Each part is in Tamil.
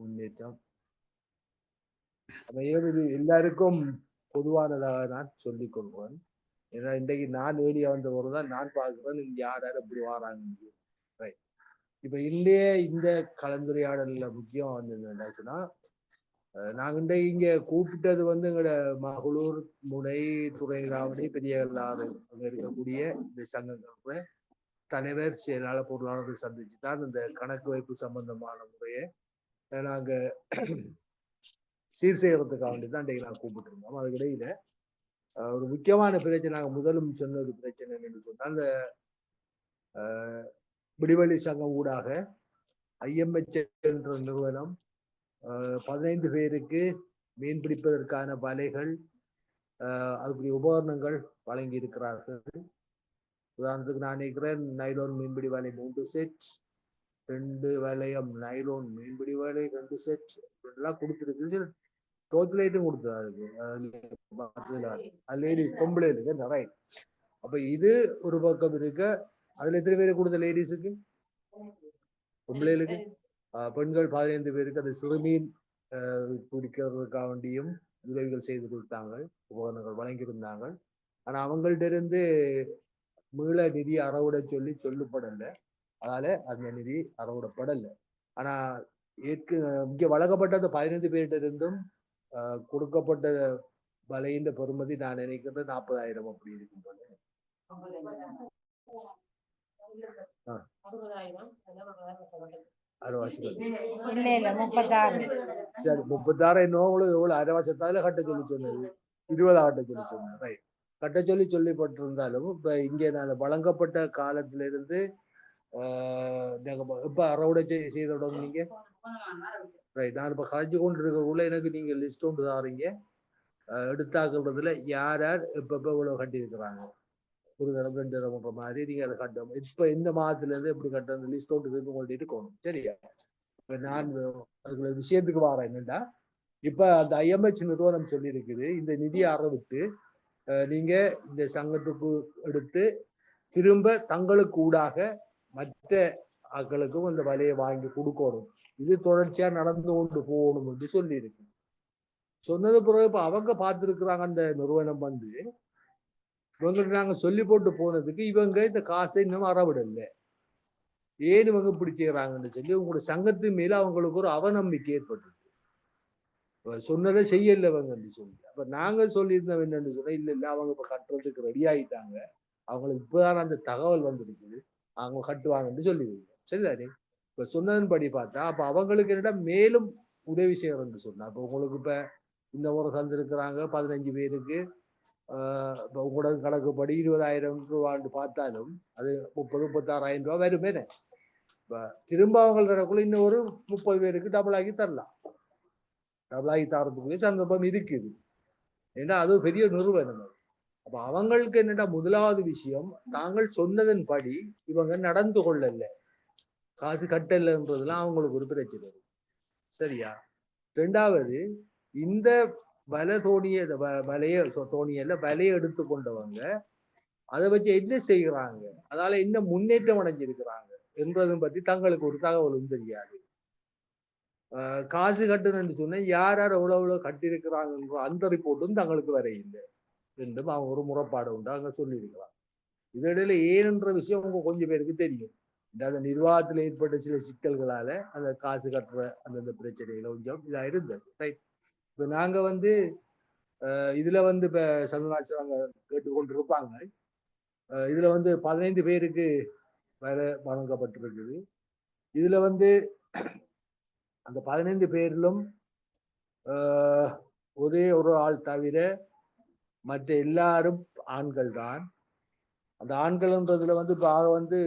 முன்னேற்றம். அப்ப இது எல்லாருக்கும் பொதுவானதாக நான் சொல்லிக் கொள்வேன் ஏன்னா இன்றைக்கு நான் வெளியே வந்த தான் நான் பார்க்கிறேன் இங்க யார் யார் எப்படி வராங்க ரைட் இப்ப இல்லையே இந்த கலந்துரையாடல்ல முக்கியம் வந்து என்னாச்சுன்னா நாங்க இன்றைக்கு இங்க கூப்பிட்டது வந்து எங்களோட மகளூர் முனை துறையிலாவடி பெரிய அங்க இருக்கக்கூடிய இந்த சங்கங்களோட தலைவர் செயலாளர் பொருளாளர்கள் சந்திச்சு தான் இந்த கணக்கு வைப்பு சம்பந்தமான முறையை நாங்க சீர் செய்யறதுக்காக வேண்டி தான் இன்றைக்கு நான் கூப்பிட்டு இருந்தோம் அதுக்கிடையில ஒரு முக்கியமான பிரச்சனை நாங்கள் முதலும் சொன்ன ஒரு பிரச்சனை என்னன்னு சொன்னா அந்த விடிவெளி சங்கம் ஊடாக ஐஎம்ஹெச் என்ற நிறுவனம் பதினைந்து பேருக்கு மீன் பிடிப்பதற்கான வலைகள் அதுக்குரிய உபகரணங்கள் வழங்கி இருக்கிறார்கள் உதாரணத்துக்கு நான் நினைக்கிறேன் நைலோன் மீன்பிடி வலை மூன்று செட் ரெண்டு வளையம் நைலோன் மீன்பிடி வலை ரெண்டு செட் எல்லாம் கொடுத்துருக்கு. டோர்ச் லைட்டும் கொடுத்தது அதுக்கு? அது லேடிஸ் பொம்பளைகளுக்கு நிறைய அப்ப இது ஒரு பக்கம் இருக்க. அதுல எத்தனை பேர் கொடுத்த லேடிஸுக்கு பொம்பளைகளுக்கு? பெண்கள் பதினைந்து பேருக்கு அந்த சிறுமீன் குடிக்கிறதுக்காக வேண்டியும் உதவிகள் செய்து கொடுத்தாங்க. உபகரணங்கள் வழங்கியிருந்தாங்க. ஆனா அவங்கள்ட்ட இருந்து மீள நிதி அறவிட சொல்லி சொல்லப்படலை. அதனால அந்த நிதி அறவிடப்படல ஆனா ஏற்க இங்க வழங்கப்பட்ட அந்த பதினைந்து பேர்கிட்ட இருந்தும் கொடுக்கப்பட்ட வலையின் பெறுமதி நான் நினைக்கிறது நாற்பதாயிரம் அப்படி இருக்கின்றது சரி எவ்வளவு அரை வருஷத்தால கட்ட சொல்லி சொன்னது. இருபதா கட்ட சொல்லி சொன்னது. ரைட் கட்ட சொல்லி சொல்லிப்பட்டிருந்தாலும் இப்ப இங்க நான் வழங்கப்பட்ட காலத்துல இருந்து இப்ப அறவுடை செய்த நீங்க? ரைட் நான் இப்ப கரைஞ்சு கொண்டு இருக்கக்குள்ள எனக்கு நீங்க லிஸ்ட் ஒன்று தாரீங்க. எடுத்தாக்குறதுல யார் யார் இப்ப இப்ப இவ்வளவு கட்டியிருக்கிறாங்க? ஒரு தரம் ரெண்டு தரம்ன்ற மாதிரி நீங்க அதை கட்டணும் இப்ப இந்த மாதத்துல இருந்து எப்படி கட்டணும் லிஸ்ட் ஒன்று இருக்கு உங்கள்ட்ட இருக்கணும். சரியா? இப்ப நான் அதுக்குள்ள விஷயத்துக்கு வரேன். என்னண்டா? இப்ப அந்த ஐஎம்ஹெச் நிறுவனம் சொல்லியிருக்குது. இந்த நிதியை அறவிட்டு நீங்க இந்த சங்கத்துக்கு எடுத்து திரும்ப தங்களுக்கு ஊடாக மற்ற ஆக்களுக்கும் அந்த வலையை வாங்கி கொடுக்கணும். இது தொடர்ச்சியா நடந்து கொண்டு போகணும் என்று சொல்லி இருக்கு சொன்னது பிறகு இப்ப அவங்க பார்த்திருக்கிறாங்க அந்த நிறுவனம் வந்து. இவங்களுக்கு நாங்க சொல்லி போட்டு போனதுக்கு இவங்க இந்த காசை இன்னும் அறவிடல. ஏன் இவங்க இப்படி செய்யறாங்கன்னு சொல்லி உங்களோட சங்கத்தின் மேல அவங்களுக்கு ஒரு அவநம்பிக்கை ஏற்பட்டுருக்கு. சொன்னதை செய்யல இவங்கன்னு சொல்லி. அப்ப நாங்க சொல்லியிருந்தோம் என்னன்னு சொன்னா இல்ல இல்ல அவங்க இப்ப கட்டுறதுக்கு ரெடி ஆயிட்டாங்க. அவங்களுக்கு இப்பதான் அந்த தகவல் வந்திருக்குது. அவங்க கட்டுவாங்கன்னு சொல்லிடுங்க சரிதானே? இப்ப சொன்னதன்படி பார்த்தா அப்ப அவங்களுக்கு என்னிடம் மேலும் உதவி செய்யறோம்னு சொன்னா இப்ப உங்களுக்கு இப்ப இந்த முறை தந்திருக்கிறாங்க பதினஞ்சு பேருக்கு இப்போ உங்களோட கணக்குப்படி இருபதாயிரம் ரூபான்னு பார்த்தாலும் அது முப்பது முப்பத்தாறாயிரம் ரூபா வருமே இப்ப திரும்ப அவங்க தரக்குள்ள இன்னும் ஒரு முப்பது பேருக்கு டபுள் ஆகி தரலாம். டபுள் ஆகி தரத்துக்குள்ளே சந்தர்ப்பம் இருக்குது. ஏன்னா அது ஒரு பெரிய நிறுவனம் அப்ப அவங்களுக்கு என்னடா முதலாவது விஷயம் தாங்கள் சொன்னதன் படி இவங்க நடந்து கொள்ளல. காசு கட்டலன்றதுலாம் அவங்களுக்கு ஒரு பிரச்சனை. சரியா? ரெண்டாவது இந்த வலை தோணிய வலைய தோணியல்ல வலையை எடுத்து கொண்டவங்க அதை வச்சு என்ன செய்யறாங்க அதால என்ன முன்னேற்றம் அடைஞ்சிருக்கிறாங்க என்றதும் பற்றி தங்களுக்கு ஒரு தகவலும் தெரியாது. காசு கட்டுன்னு சொன்னா யார் யார் எவ்வளவு எவ்வளவு கட்டியிருக்கிறாங்கன்ற அந்த ரிப்போர்ட்டும் தங்களுக்கு வர இல்லை என்றும் அவங்க ஒரு முறைப்பாடு உண்டு. அங்க சொல்லியிருக்கலாம். இதனிடையில ஏனென்ற விஷயம் உங்க கொஞ்சம் பேருக்கு தெரியும். அந்த நிர்வாகத்தில் ஏற்பட்ட சில சிக்கல்களால அந்த காசு கட்டுற அந்தந்த பிரச்சனைகள் கொஞ்சம் இதா இருந்தது. ரைட் இப்ப நாங்க வந்து இதுல வந்து இப்ப சந்தனாச்சு நாங்க கேட்டுக்கொண்டு இருப்பாங்க இதுல வந்து பதினைந்து பேருக்கு வேலை வழங்கப்பட்டிருக்குது. இதுல வந்து அந்த பதினைந்து பேரிலும் ஒரே ஒரு ஆள் தவிர மற்ற எல்லாரும் ஆண்கள் தான் அந்த ஆண்கள்ன்றதுல வந்து இப்போ வந்து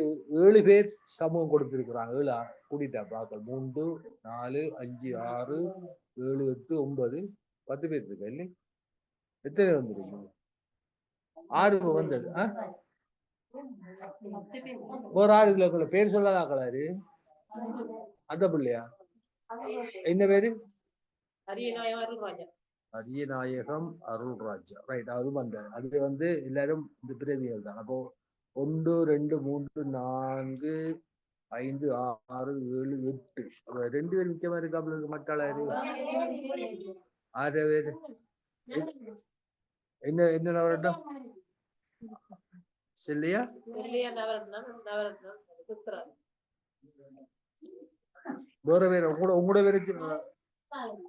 ஏழு பேர் சமூகம் கொடுத்திருக்கிறாங்க. ஏழு கூட்டிட்டா பாக்கள் மூன்று நாலு அஞ்சு ஆறு ஏழு எட்டு ஒன்பது பத்து பேர் இருக்கு இல்லை எத்தனை வந்துருக்கு ஆறு வந்தது. ஒரு ஆறு இதுல பேர் சொல்லாதாக்களாரு அந்த பிள்ளையா? என்ன பேரு? அரியநாயகம் அருள்ராஜா ரைட் அது வந்த அது வந்து எல்லாரும் இந்த பிரதிகள் தான். அப்போ ஒன்று ரெண்டு மூன்று நான்கு ஐந்து ஆறு ஏழு எட்டு. ரெண்டு பேர் மிச்சமா இருக்காப்புல இருக்கு மட்டாளா ஆறு பேர். என்ன என்ன நவரட்டம் செல்லையா? வேற பேர் உங்களோட உங்களோட பேரு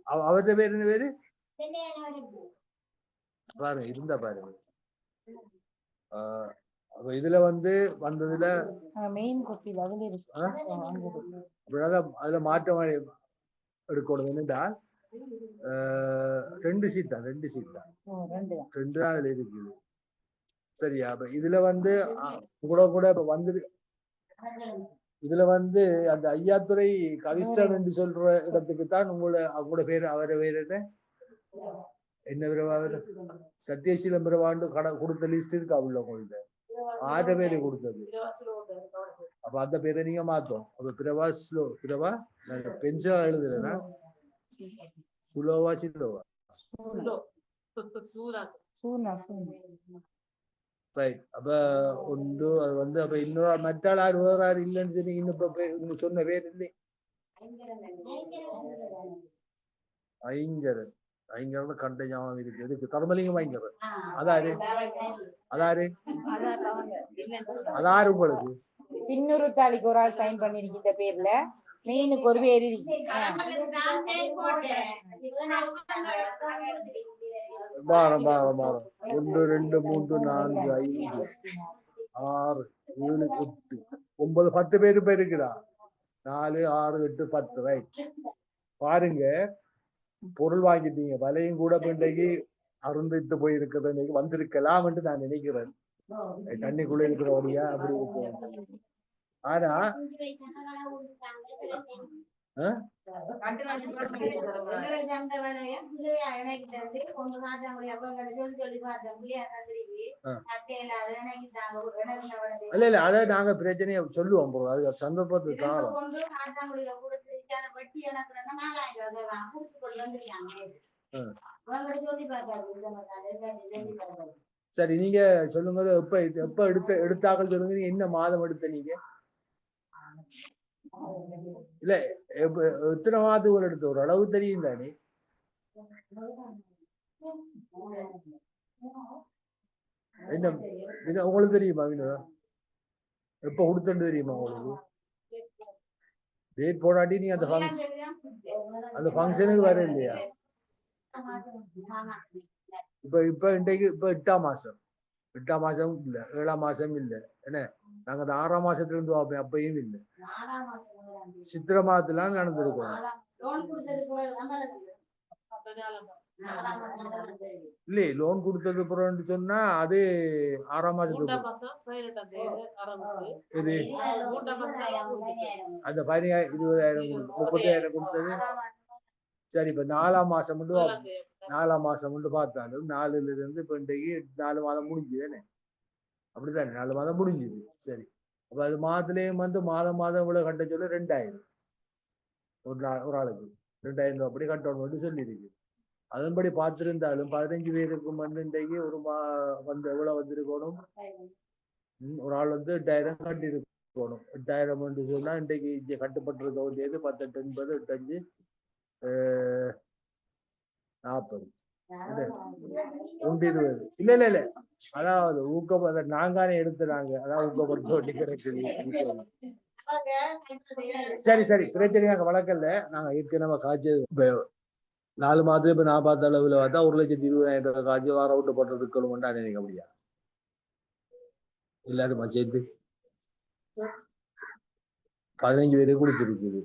அவ- அவர்ட்ட பேர் என்ன பேரு? பாருங்க இருந்தா பாருங்க ஆஹ் அப்ப இதுல வந்து வந்ததுல மெயின் கொப்பியில் அதுல இருக்கு. அதுல மாற்றம் எடுக்கணும். என்னென்றால் ரெண்டு சீட் தான் ரெண்டு சீட் தான். ரெண்டு தான். அதுல இருக்குது சரியா? அப்ப இதுல வந்து கூட கூட இப்ப வந்து இதுல வந்து அந்த ஐயாத்துறை கவிஸ்டன் என்று சொல்ற இடத்துக்கு தான் உங்களோட அவங்களோட பேர் அவர பேர் என்ன? என்ன பிரபாகர்? சத்யசீலம் பிரபாண்டு கடை கொடுத்த லிஸ்ட் இருக்கா உள்ள உங்கள்ட்ட? ஆறு பேரு கொடுத்தது. அப்ப அந்த பேரை நீங்க மாத்தோம் அப்ப பிரபா ஸ்லோ பிரபா நான் பென்சில் எழுதுறேன்னா சுலோவா ரைட் அப்ப ஒன்று அது வந்து அப்ப இன்னொரு மற்றாள் ஆறு வேற ஆறு இல்லைன்னு சொல்லி இன்னும் இப்ப சொன்ன பேர் இல்லை ஐங்கரன். ஞாபகம் இருக்கு எதுக்கு தர்மலிங்கம் ஐங்கரன் அதாரு அதாரு அதாரு உங்களுக்கு பின்னூறு தாளிக்கு ஒரு ஆள் சைன் பண்ணிருக்கின்ற பேர்ல மெயினுக்கு ஒரு பேர் இருக்கு. மாறம் மாறம் மாறம் ஒன்று ரெண்டு மூன்று நான்கு ஐந்து ஆறு ஏழு எட்டு ஒன்பது பத்து பேரு இப்ப இருக்குதா நாலு ஆறு எட்டு பத்து ரைட் பாருங்க பொருள் வாங்கிட்டீங்க விலையும் கூட இன்றைக்கு அருந்திட்டு போயிருக்கிறது இன்னைக்கு வந்திருக்கலாம் என்று நான் நினைக்கிறேன். தண்ணிக்குள்ள இருக்கிறவடியா அப்படி இருக்கும். ஆனா. இல்ல இல்ல அத நாங்க பிரச்சனைய சொல்லுவோம். அது சந்தர்ப்பத்துக்கு சரி நீங்க சொல்லுங்க எப்ப எப்ப எடுத்த எடுத்தாக்கள் சொல்லுங்க நீங்க என்ன மாதம் எடுத்த நீங்க இல்ல எத்தனை மாதத்துக்கு எடுத்த ஒரு அளவு தெரியும் தானே என்ன உங்களுக்கு தெரியுமா எப்ப கொடுத்தன்னு தெரியுமா உங்களுக்கு டேட் போடாட்டி நீ அந்த ஃபங்க்ஷன் அந்த ஃபங்க்ஷனுக்கு வர இல்லையா? இப்ப இப்ப இன்றைக்கு இப்ப எட்டாம் மாசம். எட்டாம் மாசம் இல்ல ஏழாம் மாசம் இல்ல. என்ன? நாங்க அந்த ஆறாம் மாசத்துல இருந்து பார்ப்போம் அப்பயும் இல்ல. சித்திர மாதத்துல நடந்திருக்கோம். இல்லையே லோன் கொடுத்தது அப்புறம்னு சொன்னா அது ஆறாம் இது அந்த பதினாயிரம் இருபதாயிரம் முப்பத்தாயிரம் கொடுத்தது. சரி இப்ப நாலாம் மாசம் மட்டும். நாலாம் மாசம் மட்டும் பார்த்தாலும் நாலுல இருந்து இப்ப இன்றைக்கு நாலு மாதம் முடிஞ்சுதானே அப்படித்தானே? நாலு மாதம் முடிஞ்சுது. சரி. அப்ப அது மாதத்துலயும் வந்து மாதம் மாதம் இவ்வளவு கட்ட சொல்ல ரெண்டாயிரம். ஒரு நாள் ஒரு ஆளுக்கு. ரெண்டாயிரம் ரூபாய் அப்படி கட்டணும் சொல்லியிருக்கு. அதன்படி பார்த்திருந்தாலும் பதினஞ்சு பேருக்கும் வந்து இன்றைக்கு ஒரு மா வந்து எவ்வளவு வந்திருக்கணும்? ஒரு ஆள் வந்து எட்டாயிரம் கட்டி இருக்கணும் எட்டாயிரம் என்று சொன்னா இன்றைக்கு இங்க கட்டுப்பட்டிருக்க வேண்டியது பத்தெட்டு எண்பது எட்டஞ்சு நாற்பது. ஒன்று இருபது. இல்ல இல்ல இல்ல. அதாவது ஊக்கம் அதை நாங்கானே எடுத்துறாங்க அதான் ஊக்கப்படுத்த வேண்டி கிடைக்குது. சரி சரி. பிரச்சனை நாங்க வளர்க்கல. நாங்க ஏற்கனவே காய்ச்சல் இப்ப நாலு மாதத்துல இப்ப நான் பார்த்த அளவுல பார்த்தா ஒரு லட்சத்தி இருபதாயிரம் ரூபாய் காய்ச்சி வார விட்டு போட்டு இருக்கணும்டா நினைக்க முடியா எல்லாரும் சேர்த்து பதினஞ்சு பேருக்கு கொடுத்துருக்குது.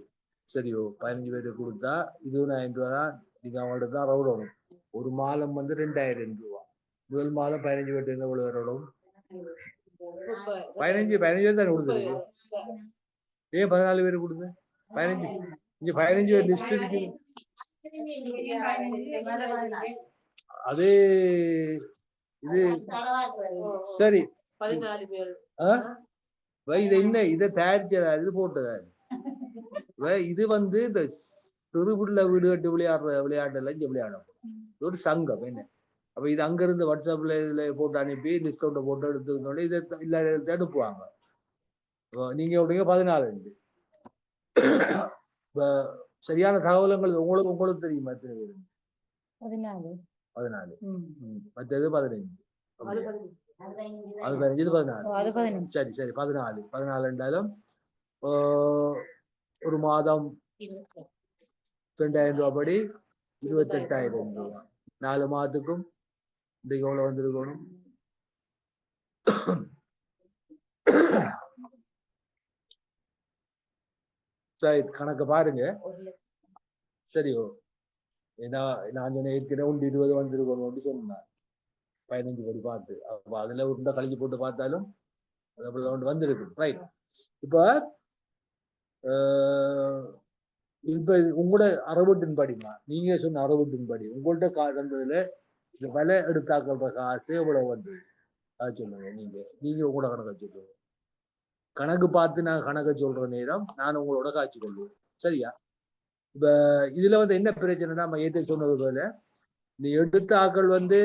சரியோ பதினஞ்சு பேருக்கு கொடுத்தா இருபதாயிரம் ரூபாய் தான் நீங்க அவங்கள்ட்ட தான் ரவுடணும் ஒரு மாதம் வந்து ரெண்டாயிரம் ரூபாய் முதல் மாதம் பதினஞ்சு பேருக்கு என்ன எவ்வளவு பதினஞ்சு பதினஞ்சு பதினஞ்சு தானே கொடுத்துருக்கு. ஏன் பதினாலு பேர் கொடுத்து பதினஞ்சு. இங்க பதினஞ்சு பேர் லிஸ்ட் இருக்குது அது இது சரி. இது என்ன? இதை தயாரிச்சதா? இது போட்டதா? இது வந்து இந்த திருவுள்ள வீடு கட்டி விளையாடுற விளையாட்டுல இங்க விளையாடும். இது ஒரு சங்கம் என்ன? அப்ப இது அங்க இருந்து வாட்ஸ்அப்ல இதுல போட்டு அனுப்பி டிஸ்கவுண்ட் போட்டு எடுத்துக்கணும் இதை இல்ல அனுப்புவாங்க. நீங்க எப்படிங்க பதினாலு சரியான தகவல்கள் உங்களுக்கு உங்களுக்கு தெரியுமா எத்தனை பேர்? பதினாலு. பதினாலு. மற்றது பதினைஞ்சு அது? பதினஞ்சு. இது பதினாலு. சரி சரி. பதினாலு. பதினாலு என்றாலும் ஒரு மாதம் இருபத்தி ரெண்டாயிரம் ரூபாய் படி இருபத்தெட்டாயிரம் ரூபாய். நாலு மாதத்துக்கும் இன்றைக்கு எவ்வளவு வந்திருக்கணும்? சரி கணக்கு பாருங்க. சரி ஏன்னா நான் சொன்ன ஏற்கனவே ஒன்று இருபது வந்திருக்கணும் சொன்னேன். பதினஞ்சு படி பார்த்து. அப்ப அதுல உருண்டை கழிஞ்சு போட்டு பார்த்தாலும் அது அப்படி ஒன்று வந்திருக்கு ரைட் இப்போ இப்ப உங்களோட அறுபட்டின் படிமா நீங்க சொன்ன அறுபட்டின் படி. உங்கள்ட்ட கா தந்ததுல இந்த விலை எடுத்தாக்கள்ற காசு எவ்வளவு வந்து அது சொல்லுங்க நீங்க. நீங்க உங்களோட கணக்கை சொல்லுங்க. கணக்கு பார்த்து நான் கணக்கை சொல்ற நேரம் நான் உங்களோட காட்சி கொள்வேன் சரியா? இப்ப இதுல வந்து என்ன பிரச்சனைனா நம்ம ஏற்று சொன்னது போல நீ எடுத்த ஆக்கள் வந்து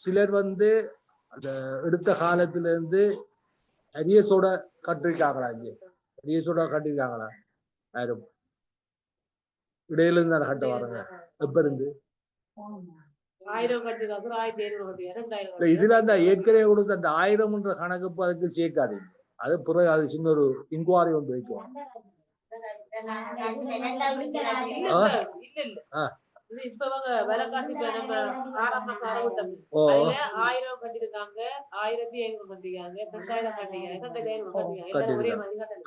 சிலர் வந்து அந்த எடுத்த காலத்துல இருந்து அரியஸோட கட்டிருக்காங்களா இங்க அரியஸோட கட்டிருக்காங்களா? யாரும்? இடையில இருந்து தானே கட்ட வராங்க. எப்ப இருந்து? இதுல அந்த ஏற்கனவே கொடுத்த அந்த ஆயிரம்ன்ற கணக்கு அதுக்கு சேர்க்காதீங்க. அது பிறகு அது சின்ன ஒரு இன்குவாரி ஒன்று மாதிரி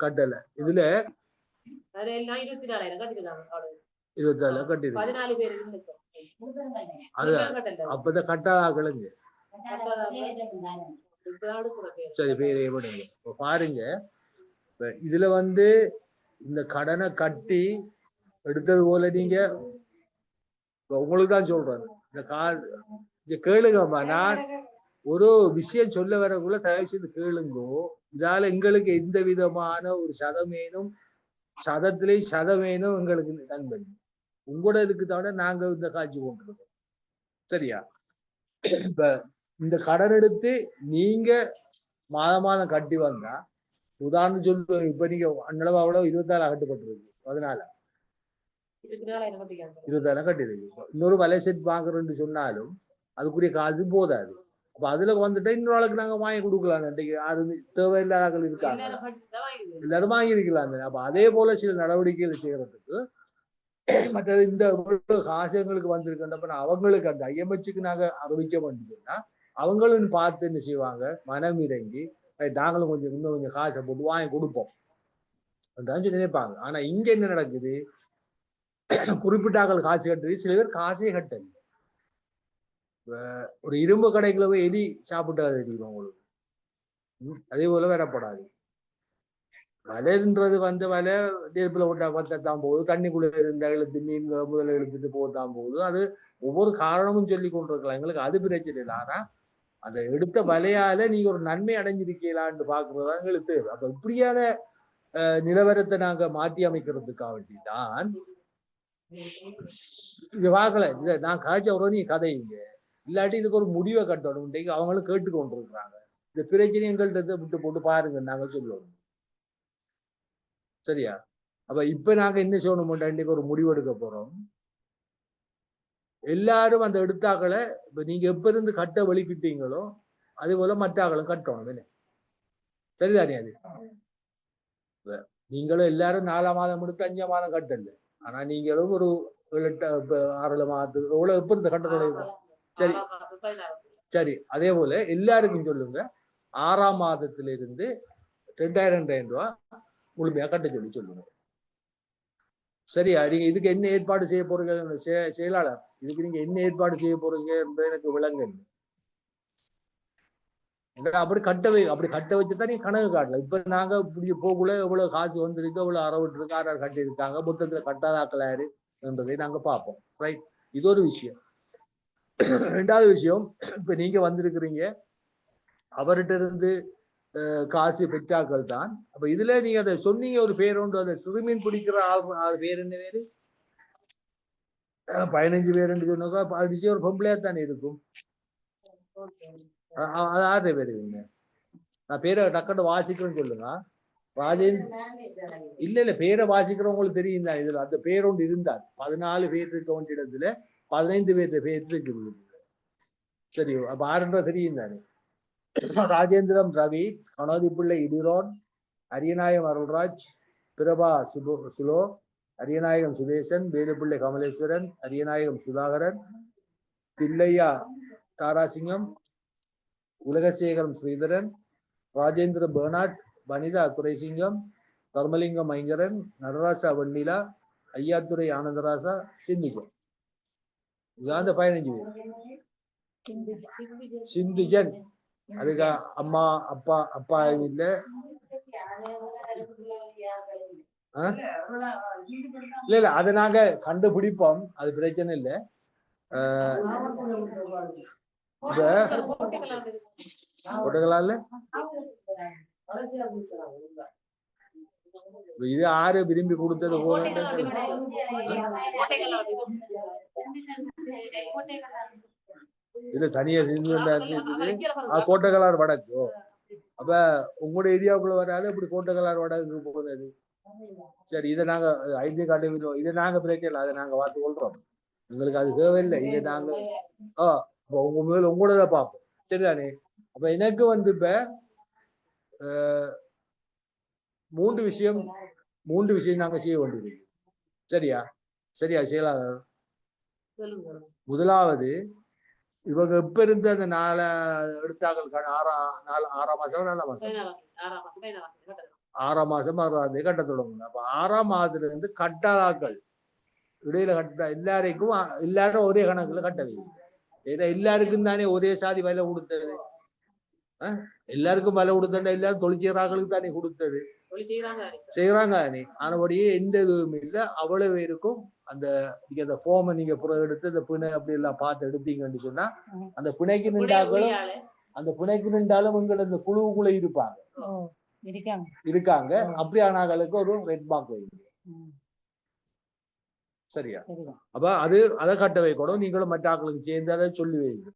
கட்டல. இதுல இருபத்தி நாலாயிரம் கட்டிருக்காங்க. அது அப்பதான் கட்டாத பேர் சரி பேர் இப்ப பாருங்க. இப்ப இதுல வந்து இந்த கடனை கட்டி எடுத்தது போல நீங்க உங்களுக்கு தான் சொல்றேன். இந்த கா இங்க கேளுங்கம்மா நான் ஒரு விஷயம் சொல்ல வரக்குள்ள தயவு செய்து கேளுங்கோ. இதால எங்களுக்கு எந்த விதமான ஒரு சதமேனும் சதத்திலே சதமேனும் எங்களுக்கு நண்பன். உங்களோட இதுக்கு தவிர நாங்க இந்த காட்சி கொண்டிருக்கோம். சரியா? இப்ப இந்த கடன் எடுத்து நீங்க மாதம் மாதம் கட்டி வந்தா உதாரணம் சொல்லு இப்ப நீங்க அன்னளவு அவ்வளவு இருபத்தாறு கட்டுப்பட்டிருக்கு. அதனால இருபத்தி நாலாயிரம் கட்டிருக்காங்க இருபதாயிரம் கட்டிருக்கு இன்னொரு வலை செட் வாங்குறோம்னு சொன்னாலும் அதுக்குரிய காசு போதாது. அப்ப அதுல வந்துட்டா இன்னொரு ஆளுக்கு நாங்க வாங்கி கொடுக்கலாம். இன்றைக்கு யாரும் தேவையில்லாத ஆட்கள் இருக்காங்க. எல்லாரும் வாங்கியிருக்கலாம் தானே. அப்ப அதே போல சில நடவடிக்கைகள் செய்யறதுக்கு மற்றது இந்த காசு எங்களுக்கு வந்திருக்கின்றப்ப அவங்களுக்கு அந்த ஐஎம்ஹெச்சுக்கு நாங்க அறிவிக்க வேண்டியதுன்னா அவங்களும் பார்த்து என்ன செய்வாங்க? மனம் இறங்கி நாங்களும் கொஞ்சம் இன்னும் கொஞ்சம் காசை போட்டு வாங்கி கொடுப்போம். அப்படின்னு சொல்லி நினைப்பாங்க. ஆனா இங்க என்ன நடக்குது? குறிப்பிட்டாக்கள் காசு கட்டுறது சில பேர் காசே கட்டல. ஒரு இரும்பு கடைக்குள்ள போய் எலி சாப்பிட்டு தெரியும் உங்களுக்கு. அதே போல வரப்படாது வலைன்றது வந்து வலை நெருப்புல விட்டா பத்தத்தான் போகுது தண்ணிக்குள்ள இருந்த இழுத்து மீன் முதல்ல இழுத்துட்டு போகத்தான் போகுது. அது ஒவ்வொரு காரணமும் சொல்லி கொண்டிருக்கலாம். எங்களுக்கு அது பிரச்சனை இல்லை. ஆனா அந்த எடுத்த வலையால நீங்க ஒரு நன்மை அடைஞ்சிருக்கீங்களான்னு பாக்குறதா எங்களுக்கு தேவை. அப்ப இப்படியான அஹ், நிலவரத்தை நாங்க மாற்றி அமைக்கிறதுக்காக வேண்டிதான். பார்க்கல இத நான் காய்ச்ச உடனே நீ கதைங்க. இல்லாட்டி இதுக்கு ஒரு முடிவை கட்டணும். அவங்களும் கேட்டு கொண்டிருக்கிறாங்க. இந்த பிரச்சனை எங்கள்கிட்ட விட்டு போட்டு பாருங்க. நாங்க சொல்லுவோம். சரியா? அப்ப இப்ப நாங்க என்ன செய்யணும் இன்னைக்கு ஒரு முடிவு எடுக்க போறோம். எல்லாரும் அந்த எடுத்தாக்களை இப்ப நீங்க எப்ப இருந்து கட்ட வலிக்கிட்டீங்களோ அதே போல மற்ற ஆக்களும் கட்டணும் என்ன? சரிதானே அது? நீங்களும் எல்லாரும் நாலாம் மாதம் எடுத்து அஞ்சாம் மாதம் கட்டல. ஆனா நீங்களும் ஒரு ஏழு எட்டு மாதத்துக்கு எவ்வளவு எப்ப இருந்து கட்ட தொடங்க சரி. சரி. அதே போல எல்லாருக்கும் சொல்லுங்க. ஆறாம் மாதத்துல இருந்து ரெண்டாயிரம் ரெண்டாயிரம் ரூபாய் முழுமையா கட்ட சொல்லி சொல்லுங்க. சரியா நீங்க இதுக்கு என்ன ஏற்பாடு செய்ய போறீங்க? செயலாளர் இதுக்கு நீங்க என்ன ஏற்பாடு செய்ய போறீங்க என்பது எனக்கு விளங்க அப்படி கட்ட வை அப்படி கட்ட வச்சுதான் நீங்க கணக்கு காட்டல இப்ப நாங்க இப்படி போகக்குள்ள எவ்வளவு காசு வந்திருக்கு எவ்வளவு அறவிட்டு இருக்கு ஆறாறு கட்டி இருக்காங்க மொத்தத்துல கட்டாதாக்கலாரு என்பதை நாங்க பார்ப்போம். ரைட் இது ஒரு விஷயம். ரெண்டாவது விஷயம் இப்ப நீங்க வந்திருக்கிறீங்க அவர்கிட்ட இருந்து காசு பெற்றாக்கள் தான் அப்ப இதுல நீங்க அதை சொன்னீங்க ஒரு பேர் உண்டு. அந்த சிறுமீன் பிடிக்கிற ஆள் ஆள் பேர் என்ன பேரு? பதினஞ்சு பேர் சொன்னாக்கா அது நிச்சயம் ஒரு பொம்பளையா தானே இருக்கும் அது ஆறு பேர் இவங்க? நான் பேரை டக்குன்னு வாசிக்கிறேன்னு சொல்லுங்க. ராஜேந்திர இல்ல இல்ல பேரை வாசிக்கிறவங்களுக்கு தெரியும் தான் இதுல. அந்த பேர் ஒன்று இருந்தார் பதினாலு பேர் இருக்க வேண்டிய இடத்துல பதினைந்து பேர் பேர் இருக்குது சரி அப்ப ஆறுன்ற தெரியும் தானே ராஜேந்திரம் ரவி கணோதி பிள்ளை இடிரோன் அரியநாயகம் அருள்ராஜ் பிரபா சுபு சுலோ அரியநாயகம் சுதேசன் வேலுப்பிள்ளை கமலேஸ்வரன் அரியநாயகம் சுதாகரன் பிள்ளையா தாராசிங்கம் உலகசேகரம் ஸ்ரீதரன் ராஜேந்திர பெர்னாட் வனிதா துரைசிங்கம் தர்மலிங்கம் ஐங்கரன் நடராசா வெண்ணிலா ஐயாத்துறை ஆனந்தராசா சிந்திகம் இதுதான் அந்த பதினஞ்சு பேர். சிந்துஜன் அதுக்கு அம்மா அப்பா அப்பா இல்ல. ஆ? இல்ல இல்ல அதை நாங்க கண்டுபிடிப்போம். அது பிரச்சனை இல்ல. கொட்டகலால இது யாரு விரும்பி கொடுத்தது போல இது தனியா இருக்குது. அது கோட்டகலார் வடக்கு. அப்ப உங்களோட ஏரியாவுக்குள்ள வராது அப்படி கோட்டகலார் வடக்கு போகுது சரி இதை நாங்க கார்டு விதம் இதை நாங்க பிரச்சனை இல்லை அதை நாங்க பார்த்து கொள்றோம் எங்களுக்கு அது தேவையில்லை. இதை நாங்க ஆ உங்க மேல உங்களோட பார்ப்போம். சரிதானே? அப்ப எனக்கு வந்து இப்ப மூன்று விஷயம் மூன்று விஷயம் நாங்க செய்ய வேண்டியது சரியா? சரியா செய்யலாம் முதலாவது இவங்க இப்ப இருந்த அந்த நால எடுத்தாக்கள் ஆறாம் நாலு ஆறாம் மாசம் நாலாம் மாசம் ஆறாம் மாசம் ஆறாம் தேதி கட்ட தொடங்கணும் அப்ப ஆறாம் மாதத்துல இருந்து கட்டாதாக்கள். இடையில கட்ட எல்லாருக்கும் எல்லாரும் ஒரே கணக்குல கட்ட வைங்க ஏன்னா எல்லாருக்கும் தானே ஒரே சாதி விலை கொடுத்தது? எல்லாருக்கும் விலை கொடுத்தா எல்லாரும் தொழிற்சீராக்களுக்கு தானே கொடுத்தது. செய்யறாங்க தானே ஆனபடியே எந்த இதுவும் இல்லை. அவ்வளவு பேருக்கும் அந்த நீங்க அந்த ஃபோமை நீங்க புறம் எடுத்து அந்த பிணை அப்படி எல்லாம் பார்த்து எடுத்தீங்கன்னு சொன்னா. அந்த பிணைக்கு நின்றாக்களும் அந்த பிணைக்கு நின்றாலும் உங்களோட இந்த குழுவுக்குள்ள இருப்பாங்க. இருக்காங்க. இருக்காங்க. அப்படியானாங்களுக்கு ஒரு ரெட் மார்க் வைங்க சரியா? அப்ப அது அதை கட்ட வைக்கணும். நீங்களும் மற்ற ஆட்களுக்கு சேர்ந்து அதை சொல்லி வைங்க